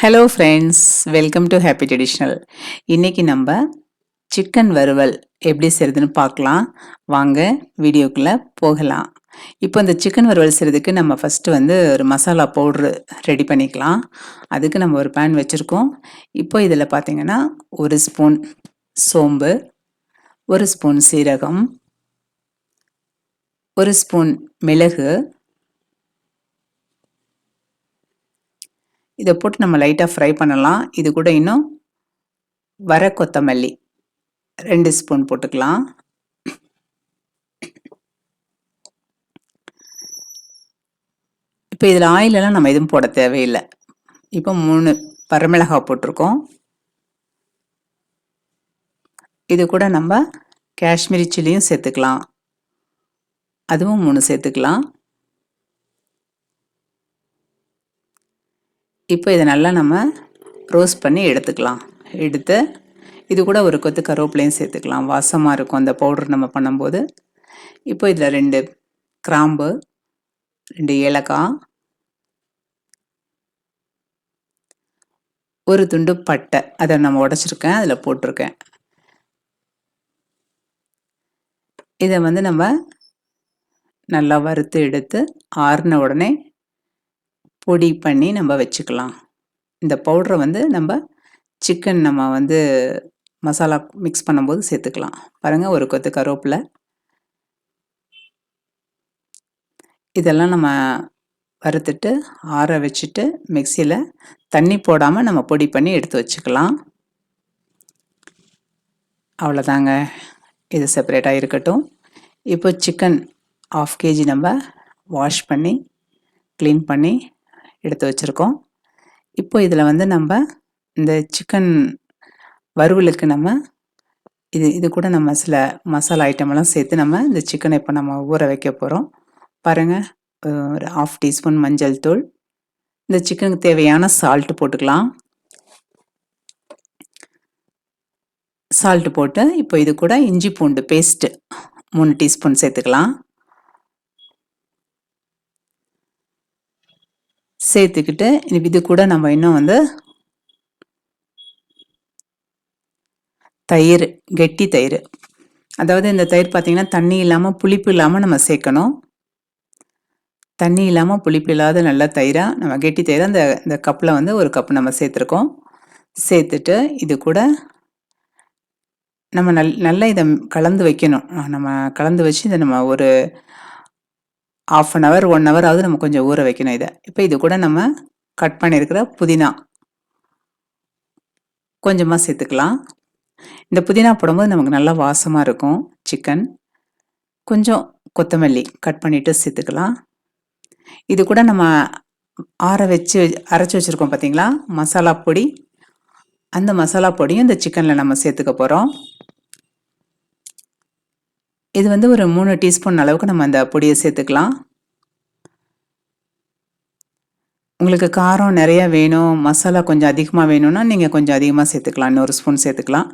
Hello friends welcome to happy traditional இன்றைக்கி நம்ம chicken வறுவல் எப்படி செய்கிறதுன்னு பார்க்கலாம். வாங்க வீடியோக்குள்ளே போகலாம். இப்போ இந்த சிக்கன் வறுவல் செய்கிறதுக்கு நம்ம ஃபஸ்ட்டு வந்து ஒரு மசாலா பவுட்ரு ரெடி பண்ணிக்கலாம். அதுக்கு நம்ம ஒரு பேன் வச்சுருக்கோம். இப்போ இதில் பார்த்திங்கன்னா ஒரு ஸ்பூன் சோம்பு ஒரு ஸ்பூன் சீரகம் ஒரு ஸ்பூன் மிளகு இதை போட்டு நம்ம லைட்டாக ஃப்ரை பண்ணலாம். இது கூட இன்னும் வர கொத்தமல்லி ரெண்டு ஸ்பூன் போட்டுக்கலாம். இப்போ இதில் ஆயிலெல்லாம் நம்ம எதுவும் போட தேவையில்லை. இப்போ மூணு பரமிளகாய் போட்டிருக்கோம். இது கூட நம்ம காஷ்மீரி சில்லியும் சேர்த்துக்கலாம். அதுவும் மூணு சேர்த்துக்கலாம். இப்போ இதை நல்லா நம்ம ரோஸ்ட் பண்ணி எடுத்துக்கலாம். எடுத்து இது கூட ஒரு கொத்து கருவேப்பிலையும் சேர்த்துக்கலாம். வாசமாக இருக்கும் அந்த பவுடர் நம்ம பண்ணும்போது. இப்போ இதில் ரெண்டு கிராம்பு ரெண்டு ஏலக்காய் ஒரு துண்டு பட்டை. அதை நம்ம உடச்சிருக்கேன் அதில் போட்டிருக்கேன். இதை வந்து நம்ம நல்லா வறுத்து எடுத்து ஆறின உடனே பொடி பண்ணி நம்ம வச்சுக்கலாம். இந்த பவுட்ரை வந்து நம்ம சிக்கன் நம்ம வந்து மசாலா மிக்ஸ் பண்ணும்போது சேர்த்துக்கலாம். பாருங்கள் ஒரு கொத்து கருவேப்பிலை. இதெல்லாம் நம்ம வறுத்துட்டு ஆற வச்சுட்டு மிக்சியில் தண்ணி போடாமல் நம்ம பொடி பண்ணி எடுத்து வச்சுக்கலாம். அவ்வளோதாங்க. இது செப்பரேட்டாக இருக்கட்டும். இப்போ சிக்கன் ஆஃப் கேஜி நம்ம வாஷ் பண்ணி க்ளீன் பண்ணி எடுத்து வச்சுருக்கோம். இப்போ இதில் வந்து நம்ம இந்த சிக்கன் வறுவலுக்கு நம்ம இது இது கூட நம்ம சில மசாலா ஐட்டமெல்லாம் சேர்த்து நம்ம இந்த சிக்கனை இப்போ நம்ம ஊற வைக்க போகிறோம் பாருங்கள் ஒரு ஆஃப் டீஸ்பூன் மஞ்சள் தூள். இந்த சிக்கனுக்கு தேவையான சால்ட்டு போட்டுக்கலாம். சால்ட்டு போட்டு இப்போ இது கூட இஞ்சி பூண்டு பேஸ்ட்டு மூணு டீஸ்பூன் சேர்த்துக்கலாம். சேர்த்துக்கிட்டு இது கூட நம்ம இன்னும் வந்து தயிர் கெட்டி தயிர். அதாவது இந்த தயிர் பார்த்திங்கன்னா தண்ணி இல்லாமல் புளிப்பு இல்லாமல் நம்ம சேர்க்கணும். தண்ணி இல்லாமல் புளிப்பு இல்லாத நல்ல தயிராக நம்ம கெட்டி தயிர் அந்த இந்த கப்பில் வந்து ஒரு கப் நம்ம சேர்த்துருக்கோம். சேர்த்துட்டு இது கூட நம்ம நல் நல்லா இதை கலந்து வைக்கணும். நம்ம கலந்து வச்சு இதை நம்ம ஒரு ஆஃப் அன் ஹவர் ஒன் ஹவராவது நம்ம கொஞ்சம் ஊற வைக்கணும் இதை. இப்போ இது கூட நம்ம கட் பண்ணியிருக்கிற புதினா. கொஞ்சமாக சேர்த்துக்கலாம். இந்த புதினா போடும்போது நமக்கு நல்லா வாசமாக இருக்கும் சிக்கன் கொஞ்சம் கொத்தமல்லி கட் பண்ணிவிட்டு சேர்த்துக்கலாம். இது கூட நம்ம ஆற வச்சு அரைச்சி வச்சுருக்கோம் பார்த்தீங்களா? மசாலா பொடி. அந்த மசாலா பொடியும் இந்த சிக்கனில் நம்ம சேர்த்துக்க போகிறோம் இது வந்து ஒரு மூணு டீஸ்பூன் அளவுக்கு நம்ம அந்த பொடியை சேர்த்துக்கலாம். உங்களுக்கு காரம் நிறையா வேணும் மசாலா கொஞ்சம் அதிகமாக வேணும்னா நீங்கள் கொஞ்சம் அதிகமாக சேர்த்துக்கலாம். இன்னொரு ஸ்பூன் சேர்த்துக்கலாம்.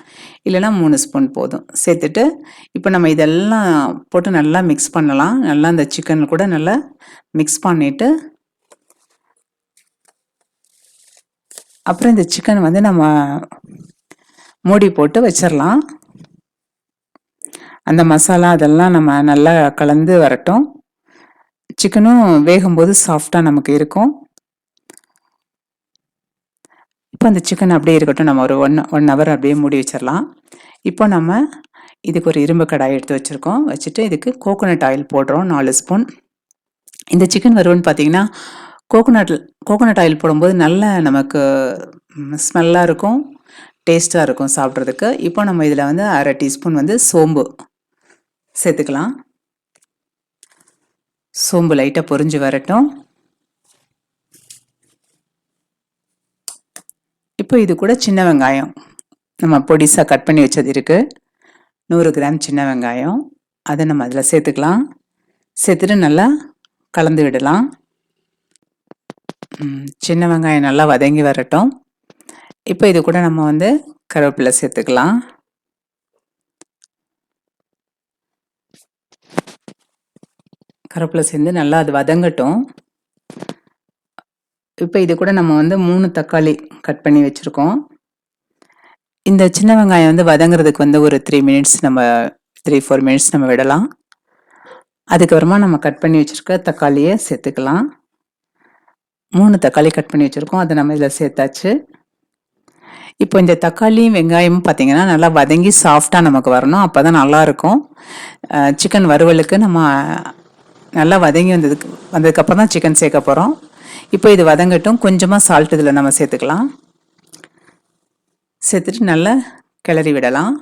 இல்லைனா மூணு ஸ்பூன் போதும். சேர்த்துட்டு இப்போ நம்ம இதெல்லாம் போட்டு நல்லா மிக்ஸ் பண்ணலாம். நல்லா அந்த சிக்கன் கூட நல்லா மிக்ஸ் பண்ணிவிட்டு அப்புறம் இந்த சிக்கன் வந்து நம்ம மூடி போட்டு வச்சிடலாம். அந்த மசாலா அதெல்லாம் நம்ம நல்லா கலந்து வரட்டும். சிக்கனும் வேகும்போது சாஃப்டாக நமக்கு இருக்கும். இப்போ அந்த சிக்கன் அப்படியே இருக்கட்டும். நம்ம ஒரு ஒன் ஒன் ஹவர் அப்படியே மூடி வச்சிடலாம் இப்போ நம்ம இதுக்கு ஒரு இரும்பு கடாய் எடுத்து வச்சுருக்கோம். வச்சுட்டு இதுக்கு கோகோனட் ஆயில் போடுறோம். நாலு ஸ்பூன். இந்த சிக்கன் வருவன்னு பார்த்தீங்கன்னா கோகோனட் கோகோனட் ஆயில் போடும்போது நல்ல நமக்கு ஸ்மெல்லாக இருக்கும். டேஸ்ட்டாக இருக்கும் சாப்பிட்றதுக்கு. இப்போ நம்ம இதில் வந்து அரை டீஸ்பூன் வந்து சோம்பு. சேர்த்துக்கலாம். சோம்பு லைட்டாக பொறிஞ்சு வரட்டும். இப்போ இது கூட சின்ன வெங்காயம். நம்ம பொடிசாக கட் பண்ணி வச்சது இருக்குது நூறு கிராம் சின்ன வெங்காயம். அதை நம்ம அதில் சேர்த்துக்கலாம். சேர்த்துட்டு நல்லா கலந்து விடலாம். சின்ன வெங்காயம் நல்லா வதங்கி வரட்டும். இப்போ இது கூட நம்ம வந்து கருவேப்பிலை சேர்த்துக்கலாம். கருவேப்பிலை சேர்ந்து நல்லா அது வதங்கட்டும். இப்போ இது கூட நம்ம வந்து மூணு தக்காளி கட் பண்ணி வச்சுருக்கோம். இந்த சின்ன வெங்காயம் வந்து வதங்குறதுக்கு வந்து ஒரு த்ரீ மினிட்ஸ் நம்ம த்ரீ ஃபோர் மினிட்ஸ் நம்ம விடலாம். அதுக்கப்புறமா நம்ம கட் பண்ணி வச்சுருக்க தக்காளியை சேர்த்துக்கலாம். மூணு தக்காளி கட் பண்ணி வச்சுருக்கோம். அதை நம்ம இதில் சேர்த்தாச்சு. இப்போ இந்த தக்காளியும் வெங்காயமும் பார்த்தீங்கன்னா நல்லா வதங்கி சாஃப்டாக நமக்கு வரணும். அப்போ தான் நல்லாயிருக்கும் சிக்கன் வறுவலுக்கு நம்ம நல்லா வதங்கி வந்ததுக்கு வந்ததுக்கப்புறம் தான் சிக்கன் சேர்க்க போகிறோம் இப்போ இது வதங்கட்டும் கொஞ்சமாக சால்ட் இதில் நம்ம சேர்த்துக்கலாம். சேர்த்துட்டு நல்லா கிளறி விடலாம்.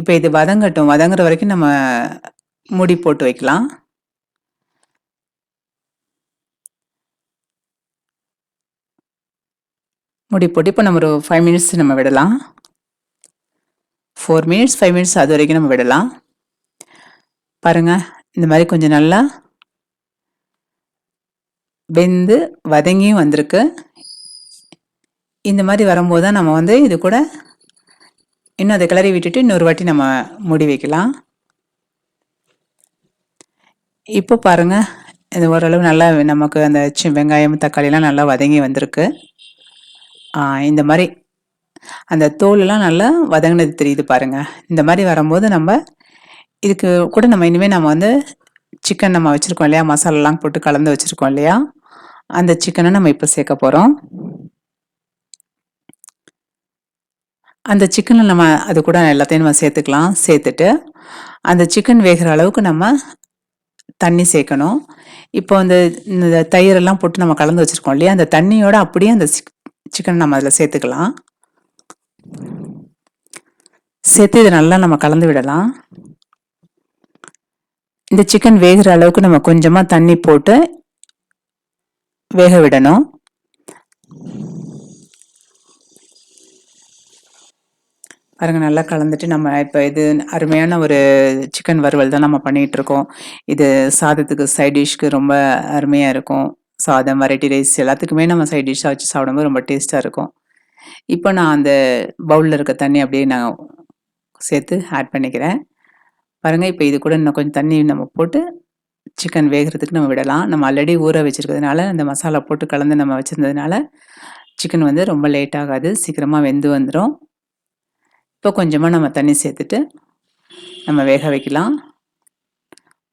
இப்போ இது வதங்கட்டும் வதங்குற வரைக்கும் நம்ம மூடி போட்டு வைக்கலாம். முடி போட்டு இப்போ நம்ம ஒரு ஃபைவ் மினிட்ஸ் நம்ம விடலாம். ஃபோர் மினிட்ஸ் ஃபைவ் மினிட்ஸ் அது வரைக்கும் நம்ம விடலாம். பாருங்கள் இந்த மாதிரி கொஞ்சம் நல்லா வெந்து வதங்கியும் வந்திருக்கு. இந்த மாதிரி வரும்போது தான் நம்ம வந்து இது கூட இன்னும் அதை கிளறி விட்டுட்டு இன்னொரு வாட்டி நம்ம மூடி வைக்கலாம். இப்போ பாருங்கள் இது ஓரளவு நல்லா நமக்கு அந்த சி வெங்காயம் தக்காளிலாம் நல்லா வதங்கி வந்திருக்கு. இந்த மாதிரி அந்த தோலெல்லாம் நல்லா வதங்கினது தெரியுது பாருங்கள் இந்த மாதிரி வரும்போது நம்ம இதுக்கு கூட நம்ம இனிமேல் நம்ம வந்து சிக்கன் நம்ம வச்சுருக்கோம் இல்லையா? மசாலாலாம் போட்டு கலந்து வச்சுருக்கோம் இல்லையா? அந்த சிக்கனை நம்ம இப்போ சேர்க்க போகிறோம் அந்த சிக்கனில் நம்ம அது கூட எல்லாத்தையும் நம்ம சேர்த்துக்கலாம். சேர்த்துட்டு அந்த சிக்கன் வேகிற அளவுக்கு நம்ம தண்ணி சேர்க்கணும். இப்போ அந்த இந்த தயிரெல்லாம் போட்டு நம்ம கலந்து வச்சுருக்கோம் இல்லையா? அந்த தண்ணியோட அப்படியே அந்த சிக்கனை நம்ம அதில் சேர்த்துக்கலாம். சேர்த்து இதை நல்லா நம்ம கலந்து விடலாம். இந்த சிக்கன் வேகிற அளவுக்கு நம்ம கொஞ்சமாக தண்ணி போட்டு வேக விடணும். பாருங்க நல்லா கலந்துட்டு நம்ம இப்போ இது அருமையான ஒரு சிக்கன் வறுவல் தான் நம்ம பண்ணிகிட்டு இருக்கோம். இது சாதத்துக்கு சைட் டிஷ்க்கு ரொம்ப அருமையாக இருக்கும். சாதம் வெரைட்டி ரைஸ் எல்லாத்துக்குமே நம்ம சைட் டிஷ்ஷாக வச்சு சாப்பிடும்போது ரொம்ப டேஸ்ட்டாக இருக்கும். இப்போ நான் அந்த பவுலில் இருக்க தண்ணி அப்படியே நான் சேர்த்து ஆட் பண்ணிக்கிறேன். பாருங்கள் இப்போ இது கூட இன்னும் கொஞ்சம் தண்ணி நம்ம போட்டு சிக்கன் வேகிறதுக்கு நம்ம விடலாம். நம்ம ஆல்ரெடி ஊற வச்சுருக்கிறதுனால அந்த மசாலா போட்டு கலந்து நம்ம வச்சுருந்ததுனால சிக்கன் வந்து ரொம்ப லேட் ஆகாது சீக்கிரமாக வெந்து வந்துடும் இப்போ கொஞ்சமாக நம்ம தண்ணி சேர்த்துட்டு நம்ம வேக வைக்கலாம்.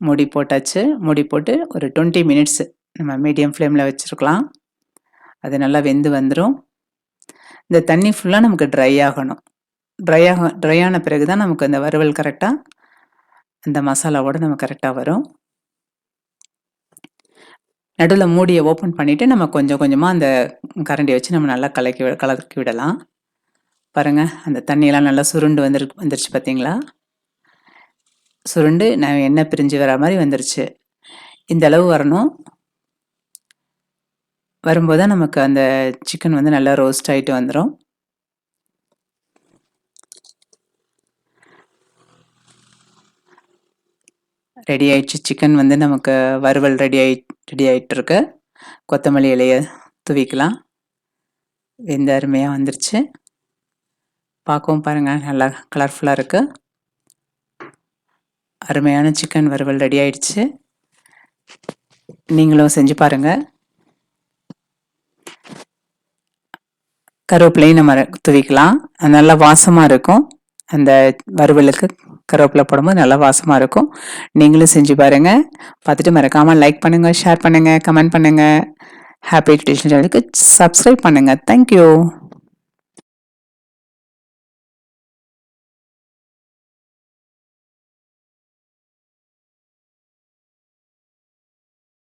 மூடி போட்டாச்சு. மூடி போட்டு ஒரு டுவெண்ட்டி மினிட்ஸு நம்ம மீடியம் ஃப்ளேமில் வச்சுருக்கலாம். அது நல்லா வெந்து வந்துடும் இந்த தண்ணி ஃபுல்லாக நமக்கு ட்ரை ஆகணும். ட்ரை ஆக ட்ரை ஆன பிறகு தான் நமக்கு அந்த வறுவல் கரெக்டாக அந்த மசாலாவோடு நம்ம கரெக்டாக வரும். நடுவில் மூடியை ஓப்பன் பண்ணிவிட்டு நம்ம கொஞ்சம் கொஞ்சமாக அந்த கரண்டியை வச்சு நம்ம நல்லா கலக்கி கலக்கி விடலாம். பாருங்கள் அந்த தண்ணியெல்லாம் நல்லா சுருண்டு வந்துரு வந்துருச்சு பார்த்தீங்களா சுருண்டு நான் எண்ணெய் பிரிஞ்சு வர மாதிரி வந்துருச்சு. இந்த அளவு வரணும். வரும்போது தான் நமக்கு அந்த சிக்கன் வந்து நல்லா ரோஸ்ட் ஆகிட்டு வந்துடும் ரெடி ஆயிடுச்சு. சிக்கன் வந்து நமக்கு வறுவல் ரெடி ஆகி ரெடி ஆகிட்டுருக்கு கொத்தமல்லி இலையை துவிக்கலாம். வெந்த அருமையாக வந்துருச்சு. பார்க்கவும் பாருங்கள் நல்லா கலர்ஃபுல்லாக இருக்குது அருமையான சிக்கன் வறுவல் ரெடி ஆயிடுச்சு. நீங்களும் செஞ்சு பாருங்கள் கருவேப்பிலையும் நம்ம துவிக்கலாம். நல்லா வாசமாக இருக்கும். அந்த வறுவலுக்கு கருவேப்பிலை போடும்போது நல்லா வாசமாக இருக்கும். நீங்களும் செஞ்சு பாருங்கள் பார்த்துட்டு மறக்காமல் லைக் பண்ணுங்கள் ஷேர் பண்ணுங்கள் கமெண்ட் பண்ணுங்கள் ஹாப்பி ட்ரெடிஷ்னல் சேனலுக்கு சப்ஸ்கிரைப் பண்ணுங்கள் தேங்க்யூ